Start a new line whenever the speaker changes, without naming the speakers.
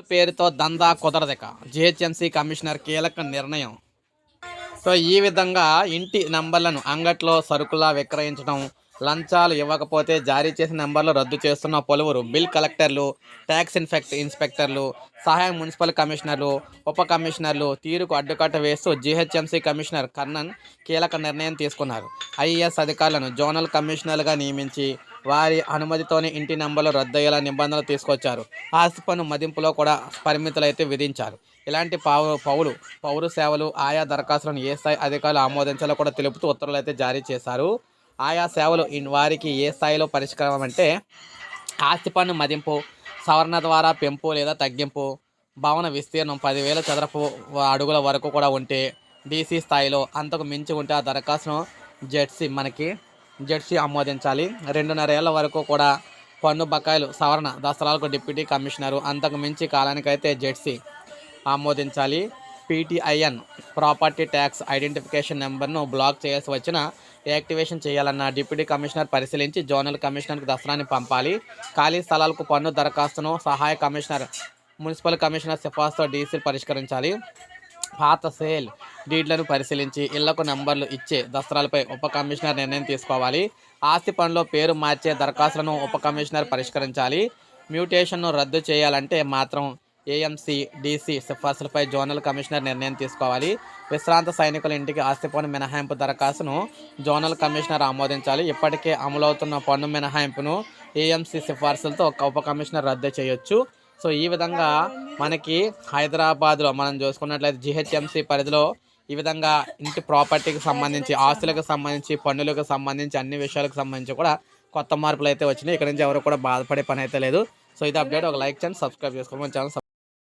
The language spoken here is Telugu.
పేరుతో దందా కుదరదిక. జిహెచ్ఎంసీ కమిషనర్ కీలక నిర్ణయం. సో ఈ విధంగా ఇంటి నంబర్లను అంగట్లో సరుకులా విక్రయించడం లంచాలు ఇవ్వకపోతే జారీ చేసిన నెంబర్లు రద్దు చేస్తున్న పలువురు బిల్ కలెక్టర్లు ట్యాక్స్ ఇన్ఫెక్ట్ ఇన్స్పెక్టర్లు సహాయ మున్సిపల్ కమిషనర్లు ఉప కమిషనర్లు తీరుకు అడ్డుకట్ట వేస్తూ జీహెచ్ఎంసీ కమిషనర్ కర్ణన్ కీలక నిర్ణయం తీసుకున్నారు. ఐఏఎస్ అధికారులను జోనల్ కమిషనర్లుగా నియమించి వారి అనుమతితోనే ఇంటి నంబర్లు రద్దయ్యేలా నిబంధనలు తీసుకొచ్చారు. ఆస్తి పన్ను మదింపులో కూడా పరిమితులు అయితే విధించారు. ఇలాంటి పావు పౌలు పౌర సేవలు ఆయా దరఖాస్తులను ఏ స్థాయి అధికారులు ఆమోదించాలో కూడా తెలుపుతూ ఉత్తర్వులు అయితే జారీ చేశారు. ఆయా సేవలు వారికి ఏ స్థాయిలో పరిష్కారం అంటే ఆస్తి పన్ను మదింపు సవరణ ద్వారా పెంపు లేదా తగ్గింపు భవన విస్తీర్ణం పదివేల చదరపు అడుగుల వరకు కూడా ఉంటే డీసీ స్థాయిలో అంతకు మించి ఉంటే ఆ దరఖాస్తును జెడ్సీ మనకి జెడ్సీ ఆమోదించాలి. రెండున్నర ఏళ్ళ వరకు కూడా పన్ను బకాయిలు సవరణ దసరాలకు డిప్యూటీ కమిషనరు అంతకు మించి కాలానికైతే జెడ్సీ ఆమోదించాలి. పీటీఐఎన్ ప్రాపర్టీ ట్యాక్స్ ఐడెంటిఫికేషన్ నెంబర్ను బ్లాక్ చేయాల్సి వచ్చిన యాక్టివేషన్ చేయాలన్న డిప్యూటీ కమిషనర్ పరిశీలించి జోనల్ కమిషనర్కి దసరాని పంపాలి. ఖాళీ స్థలాలకు పన్ను దరఖాస్తును సహాయ కమిషనర్ మున్సిపల్ కమిషనర్ సిఫార్సుతో డీసీలు పరిష్కరించాలి. పాత సేల్ డీడ్లను పరిశీలించి ఇళ్ళకు నంబర్లు ఇచ్చే దసరాలపై ఉప కమిషనర్ నిర్ణయం తీసుకోవాలి. ఆస్తి పనిలో పేరు మార్చే దరఖాస్తులను ఉప కమిషనర్ పరిష్కరించాలి. మ్యూటేషన్ను రద్దు చేయాలంటే మాత్రం ఏఎంసీ డీసీ సిఫార్సులపై జోనల్ కమిషనర్ నిర్ణయం తీసుకోవాలి. విశ్రాంత సైనికుల ఇంటికి ఆస్తి పన్ను మినహాయింపు దరఖాస్తును జోనల్ కమిషనర్ ఆమోదించాలి. ఇప్పటికే అమలవుతున్న పన్ను మినహాయింపును ఏఎంసీ సిఫార్సులతో ఒక ఉప కమిషనర్ రద్దు చేయొచ్చు. సో ఈ విధంగా మనకి హైదరాబాద్లో మనం చూసుకున్నట్లయితే జిహెచ్ఎంసీ పరిధిలో ఈ విధంగా ఇంటి ప్రాపర్టీకి సంబంధించి ఆస్తులకు సంబంధించి పన్నులకు సంబంధించి అన్ని విషయాలకు సంబంధించి కూడా కొత్త మార్పులు అయితే వచ్చినాయి. ఇక్కడ నుంచి ఎవరు కూడా బాధపడే పని అయితే లేదు. సో ఇది అప్డేట్. ఒక లైక్ చేయండి సబ్స్క్రైబ్ చేసుకోండి. ఛానల్